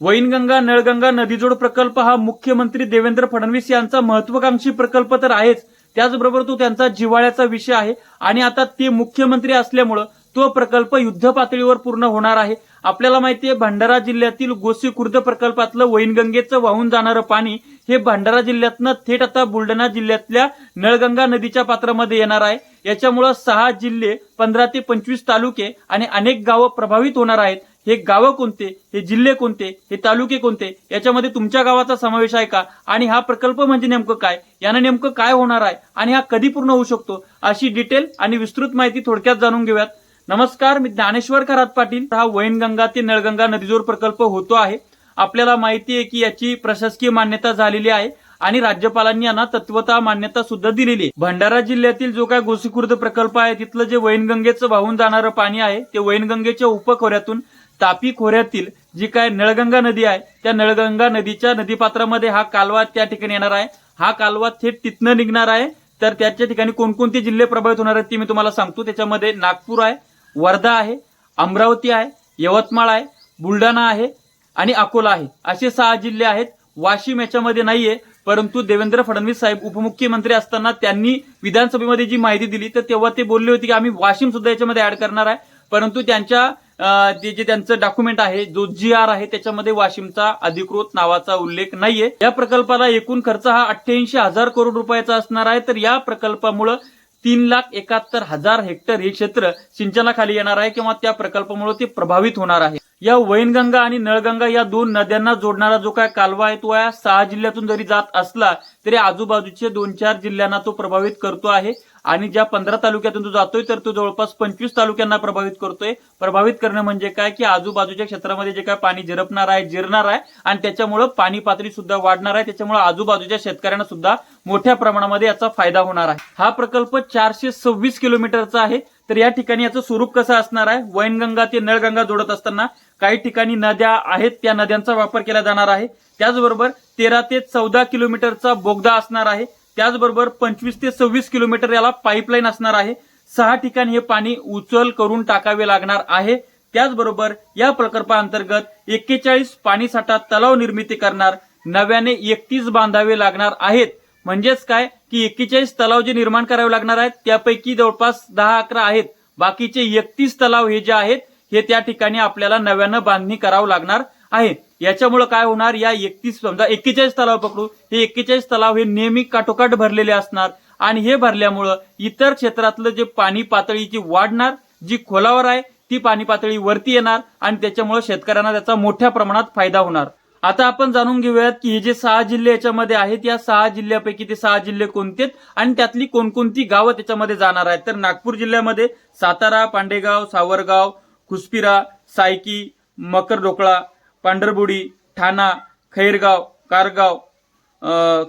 वैनगंगा नळगंगा नदीजोड प्रकल्प हा मुख्यमंत्री देवेंद्र फडणवीस यांचा महत्वाकांक्षी प्रकल्प तर आहेच. त्याचबरोबर तो त्यांचा जिव्हाळ्याचा विषय आहे आणि आता ते मुख्यमंत्री असल्यामुळं तो प्रकल्प युद्ध पातळीवर पूर्ण होणार आहे. आपल्याला माहितीये भंडारा जिल्ह्यातील गोसी खुर्द प्रकल्पातलं वैनगंगेचं वाहून जाणारं पाणी हे भंडारा जिल्ह्यातनं थेट आता बुलढाणा जिल्ह्यातल्या नळगंगा नदीच्या पात्रामध्ये येणार आहे. याच्यामुळं सहा जिल्हे पंधरा ते पंचवीस तालुके आणि अनेक गावं प्रभावित होणार आहेत. हे गावं कोणते? हे जिल्हे कोणते? हे तालुके कोणते? याच्यामध्ये तुमच्या गावाचा समावेश आहे का? आणि हा प्रकल्प म्हणजे नेमकं काय? यानं नेमकं काय होणार आहे? आणि हा कधी पूर्ण होऊ शकतो? अशी डिटेल आणि विस्तृत माहिती थोडक्यात जाणून घेऊयात. नमस्कार मी ज्ञानेश्वर खरात पाटील. हा वैनगंगा ते नळगंगा नदीजोड प्रकल्प होतो आहे. आपल्याला माहिती आहे की याची प्रशासकीय मान्यता झालेली आहे आणि राज्यपालांनी यांना तत्वता मान्यता सुद्धा दिलेली आहे. भंडारा जिल्ह्यातील जो काय गोसीखुर्द प्रकल्प आहे तिथलं जे वैनगंगेचं वाहून जाणारं पाणी आहे ते वैनगंगेच्या उपखोऱ्यातून तापी खोऱ्यातील जी काय नळगंगा नदी आहे त्या नळगंगा नदीच्या नदीपात्रामध्ये हा कालवा त्या ठिकाणी येणार आहे. हा कालवा थेट तिथनं निघणार आहे. तर त्याच्या ठिकाणी कोणकोणते जिल्हे प्रभावित होणार आहेत ते मी तुम्हाला सांगतो. त्याच्यामध्ये नागपूर आहे वर्धा आहे अमरावती आहे यवतमाळ आहे बुलढाणा आहे आणि अकोला आहे. असे सहा जिल्हे आहेत. वाशिम याच्यामध्ये नाहीये परंतु देवेंद्र फडणवीस साहेब उपमुख्यमंत्री असताना त्यांनी विधानसभेमध्ये जी माहिती दिली तर तेव्हा ते बोलले होते की आम्ही वाशिम सुद्धा याच्यामध्ये ऍड करणार आहे. परंतु त्यांच्या ते जे त्यांचं डॉक्युमेंट आहे जो जी आर आहे त्याच्यामध्ये वाशिमचा अधिकृत नावाचा उल्लेख नाहीये. या प्रकल्पाला एकूण खर्च हा अठ्ठ्याऐंशी हजार करोड रुपयाचा असणार आहे. तर या प्रकल्पामुळं तीन लाख एकाहत्तर हजार हेक्टर हे क्षेत्र सिंचनाखाली येणार आहे किंवा त्या प्रकल्पामुळे ते प्रभावित होणार आहे. या वैनगंगा आणि नळगंगा या दोन नद्यांना जोडणारा जो काय कालवा आहे तो या सहा जिल्ह्यातून जरी जात असला तरी आजूबाजूचे दोन चार जिल्ह्यांना तो प्रभावित करतो आहे. आणि ज्या पंधरा तालुक्यातून तो जातोय तर तो जवळपास पंचवीस तालुक्यांना प्रभावित करतोय. प्रभावित करणं म्हणजे काय? की आजूबाजूच्या क्षेत्रामध्ये जे काय पाणी झिरपणार आहे जिरणार आहे आणि त्याच्यामुळं पाणी पातळी सुद्धा वाढणार आहे. त्याच्यामुळे आजूबाजूच्या शेतकऱ्यांना सुद्धा मोठ्या प्रमाणामध्ये याचा फायदा होणार आहे. हा प्रकल्प चारशे सव्वीस किलोमीटरचा आहे. तर या ठिकाणी याचं स्वरूप कसं असणार आहे? वैनगंगा ते नळगंगा जोडत असताना काही ठिकाणी नद्या आहेत त्या नद्यांचा वापर केला जाणार आहे. त्याचबरोबर तेरा ते चौदा किलोमीटरचा बोगदा असणार आहे. त्याचबरोबर पंचवीस ते सव्वीस किलोमीटर याला पाईपलाईन असणार आहे. सहा ठिकाणी हे पाणी उचल करून टाकावे लागणार आहे. त्याचबरोबर या प्रकल्पाअंतर्गत एक्केचाळीस पाणीसाठा तलाव निर्मिती करणार नव्याने एकतीस बांधावे लागणार आहेत. म्हणजेच काय? की एक्केचाळीस तलाव जे निर्माण करावे लागणार आहेत त्यापैकी जवळपास दहा अकरा आहेत. बाकीचे एकतीस तलाव हे जे आहेत हे त्या ठिकाणी आपल्याला नव्यानं बांधणी करावं लागणार आहे. याच्यामुळे काय होणार? या एकतीस समजा एक्केचाळीस तलाव पकडू. हे एक्केचाळीस तलाव हे नेहमी काठोकाठ भरलेले असणार आणि हे भरल्यामुळं इतर क्षेत्रातलं जे पाणी पातळी जी वाढणार जी खोलावर आहे ती पाणी पातळी वरती येणार आणि त्याच्यामुळे शेतकऱ्यांना त्याचा मोठ्या प्रमाणात फायदा होणार. आता आपण जाणून घेऊयात की हे जे सहा जिल्हे याच्यामध्ये आहेत या सहा जिल्ह्यापैकी ते सहा जिल्हे कोणते आहेत आणि त्यातली कोणकोणती गावं त्याच्यामध्ये जाणार आहेत. तर नागपूर जिल्ह्यामध्ये सातारा पांडेगाव सावरगाव कुस्पिरा सायकी मकरडोकळा पांढरबुडी ठाणा खैरगाव कारगाव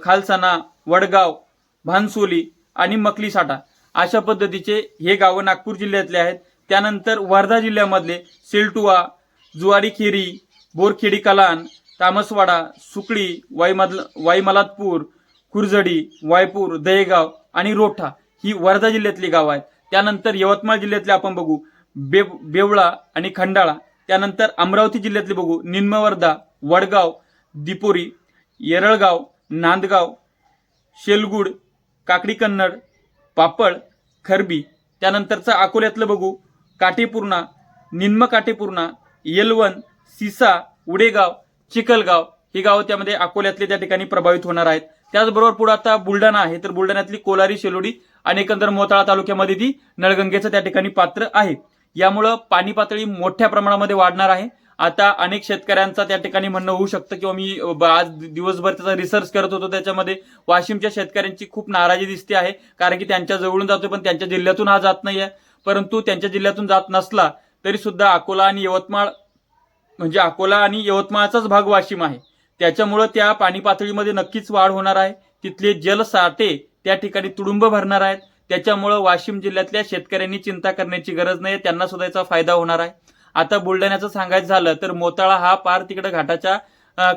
खालसाना वडगाव भानसोली आणि मकलीसाठा अशा पद्धतीचे हे गावं नागपूर जिल्ह्यातले आहेत. त्यानंतर वर्धा जिल्ह्यामधले सेल्टुवा जुवारीखेरी बोरखेडी कलान तामसवाडा सुकळी वाईमधल वाईमलातपूर कुरझडी वायपूर दहेगाव आणि रोठा ही वर्धा जिल्ह्यातली गावं आहेत. त्यानंतर यवतमाळ जिल्ह्यातले आपण बघू. बे बेवळा आणि खंडाळा. त्यानंतर अमरावती जिल्ह्यातले बघू. निम्नवर्धा वडगाव दिपोरी येरळगाव नांदगाव शेलगुड काकडी कन्नड पापड खरबी. त्यानंतरचं अकोल्यातलं बघू. काटेपूर्णा निम्म काटेपूर्णा येलवन सिसा उडेगाव चिखलगाव. ही गावं त्यामध्ये अकोल्यातले त्या ठिकाणी प्रभावित होणार आहेत. त्याचबरोबर पुढे आता बुलढाणा आहे. तर बुलढाण्यातली कोलारी शेलोडी आणि एकंदर मोताळा तालुक्यामध्ये ती नळगंगेचं त्या ठिकाणी पात्र आहे. यामुळं पाणी पातळी मोठ्या प्रमाणामध्ये वाढणार आहे. आता अनेक शेतकऱ्यांचा त्या ठिकाणी म्हणणं होऊ शकतं किंवा मी ब- आज दिवसभर त्याचा रिसर्च करत होतो. त्याच्यामध्ये वाशिमच्या शेतकऱ्यांची खूप नाराजी दिसते आहे. कारण की त्यांच्या जवळून जातोय पण त्यांच्या जिल्ह्यातून हा जात नाहीये. परंतु त्यांच्या जिल्ह्यातून जात नसला तरी सुद्धा अकोला आणि यवतमाळ म्हणजे अकोला आणि यवतमाळचाच भाग वाशिम आहे. त्याच्यामुळं त्या पाणी पातळीमध्ये नक्कीच वाढ होणार आहे. तिथले जलसाठे त्या ठिकाणी तुडुंब भरणार आहेत. त्याच्यामुळं वाशिम जिल्ह्यातल्या शेतकऱ्यांनी चिंता करण्याची गरज नाही. त्यांना सुद्धा याचा फायदा होणार आहे. आता बुलढाण्याचं सांगायचं झालं तर मोताळा हा पार तिकडे घाटाच्या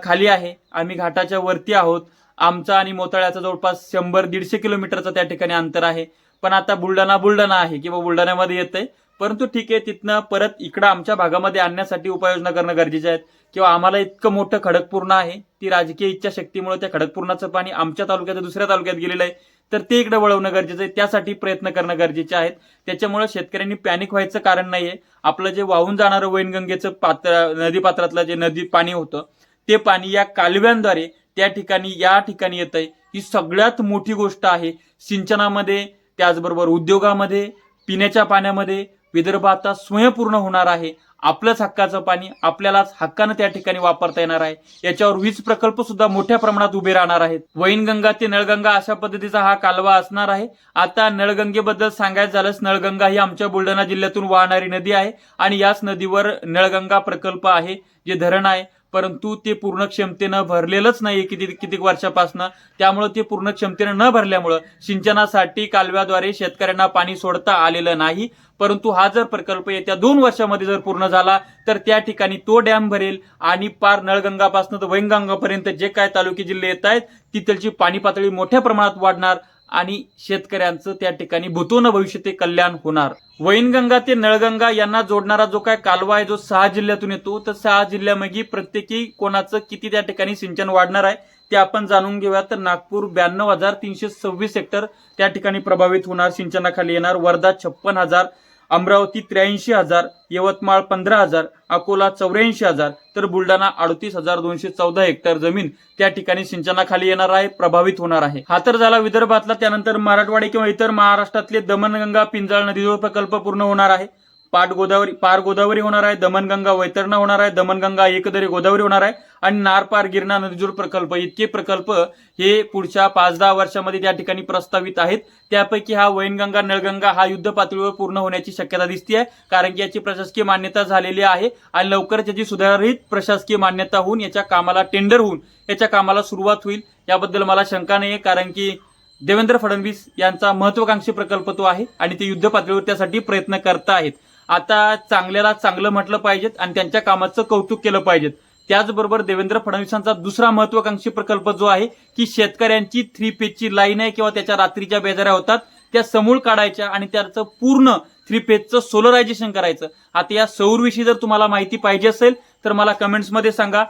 खाली आहे. आम्ही घाटाच्या वरती आहोत. आमचा आणि मोताळ्याचा जवळपास शंभर दीडशे किलोमीटरचं त्या ठिकाणी अंतर आहे. पण आता बुलढाणा बुलढाणा आहे किंवा बुलढाण्यामध्ये येत आहे परंतु ठीक आहे तिथनं परत इकडं आमच्या भागामध्ये आणण्यासाठी उपाययोजना करणं गरजेचे आहेत किंवा आम्हाला इतकं मोठं खडकपूर्ण आहे ती राजकीय इच्छाशक्तीमुळे त्या खडकपूर्णाचं पाणी आमच्या तालुक्यात दुसऱ्या तालुक्यात गेलेलं आहे. तर ते इकडे वळवणं गरजेचं आहे. त्यासाठी प्रयत्न करणं गरजेचे आहेत. त्याच्यामुळे शेतकऱ्यांनी पॅनिक व्हायचं कारण नाहीये. आपलं जे वाहून जाणारं वैनगंगेचं पात्र नदी पात्रातलं जे नदी पाणी होतं ते पाणी या कालव्यांद्वारे त्या ठिकाणी या ठिकाणी येत आहे ही सगळ्यात मोठी गोष्ट आहे. सिंचनामध्ये त्याचबरोबर उद्योगामध्ये पिण्याच्या पाण्यामध्ये विदर्भ आता स्वयंपूर्ण होणार आहे. आपलंच हक्काचं पाणी आपल्यालाच हक्कानं त्या ठिकाणी वापरता येणार आहे. याच्यावर वीज प्रकल्प सुद्धा मोठ्या प्रमाणात उभे राहणार आहेत. वैनगंगा ते नळगंगा अशा पद्धतीचा हा कालवा असणार आहे. आता नळगंगेबद्दल सांगायचं झालंच नळगंगा ही आमच्या बुलढाणा जिल्ह्यातून वाहणारी नदी आहे आणि याच नदीवर नळगंगा प्रकल्प आहे जे धरण आहे. परंतु ते पूर्ण क्षमतेनं भरलेलंच नाही किती कितीक वर्षापासनं. त्यामुळं ते पूर्ण क्षमतेनं न भरल्यामुळं सिंचनासाठी कालव्याद्वारे शेतकऱ्यांना पाणी सोडता आलेलं नाही. परंतु हा जर प्रकल्प येत्या दोन वर्षामध्ये जर पूर्ण झाला तर त्या ठिकाणी तो डॅम भरेल आणि पार नळगंगापासून तर वैनगंगापर्यंत जे काय तालुके जिल्हे येत आहेत तिथलची पाणी पातळी मोठ्या प्रमाणात वाढणार. आणि शेतकऱ्यांचं त्या ठिकाणी भूतून भविष्य ते कल्याण होणार. वैनगंगा ते नळगंगा यांना जोडणारा जो काय कालवा आहे जो सहा जिल्ह्यातून येतो तर सहा जिल्ह्यामध्ये प्रत्येकी कोणाचं किती त्या ठिकाणी सिंचन वाढणार आहे ते आपण जाणून घेऊया तर नागपूर ब्याण्णव हजार तीनशे सव्वीस हेक्टर त्या ठिकाणी प्रभावित होणार सिंचनाखाली येणार. वर्धा छप्पन हजार अमरावती त्र्याऐंशी हजार यवतमाळ पंधरा हजार अकोला चौऱ्याऐंशी हजार तर बुलढाणा अडतीस हजार दोनशे चौदा हेक्टर जमीन त्या ठिकाणी सिंचनाखाली येणार आहे प्रभावित होणार आहे. हा तर झाला विदर्भातला त्यानंतर मराठवाडे किंवा इतर महाराष्ट्रातले दमणगंगा पिंजाळ नदीजोड प्रकल्प पूर्ण होणार आहे. पाट गोदावरी पार गोदावरी होणार आहे दमनगंगा वैतरणा होणार आहे दमनगंगा एकदरी गोदावरी होणार आहे आणि नारपार गिरणा नदीजोड प्रकल्प इतके प्रकल्प हे पुढच्या पाच दहा वर्षामध्ये त्या ठिकाणी प्रस्तावित आहेत. त्यापैकी हा वैनगंगा नळगंगा हा युद्ध पातळीवर पूर्ण होण्याची शक्यता दिसते आहे कारण की याची प्रशासकीय मान्यता झालेली आहे आणि लवकरच याची सुधारित प्रशासकीय मान्यता होऊन याच्या कामाला टेंडर होऊन याच्या कामाला सुरुवात होईल याबद्दल मला शंका नाही आहे कारण की देवेंद्र फडणवीस यांचा महत्वाकांक्षी प्रकल्प तो आहे आणि ते युद्ध पातळीवर त्यासाठी प्रयत्न करत आहेत आता चांगल्याला चांगलं म्हटलं पाहिजेत आणि त्यांच्या कामाचं कौतुक केलं पाहिजेत. त्याचबरोबर देवेंद्र फडणवीसांचा दुसरा महत्वाकांक्षी प्रकल्प जो आहे की शेतकऱ्यांची थ्री पेजची लाईन आहे किंवा त्याच्या रात्रीच्या बेजाऱ्या होतात त्या समूळ काढायच्या आणि त्याचं पूर्ण थ्री पेजचं सोलरायझेशन करायचं. आता या सौरविषयी जर तुम्हाला माहिती पाहिजे असेल तर मला कमेंट्समध्ये सांगा.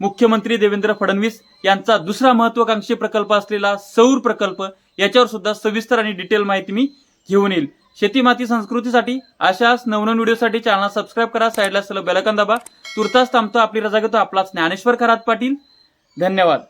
मुख्यमंत्री देवेंद्र फडणवीस यांचा दुसरा महत्वाकांक्षी प्रकल्प असलेला सौर प्रकल्प याच्यावर सुद्धा सविस्तर आणि डिटेल माहिती मी घेऊन येईल. शेती माती संस्कृतीसाठी अशाच नवनवीन व्हिडिओसाठी चॅनल सबस्क्राईब करा साईडला असलेलं बेलकन दाबा. तुर्तास थांबतो आपली रजा घेतो आपला ज्ञानेश्वर खरात पाटील. धन्यवाद.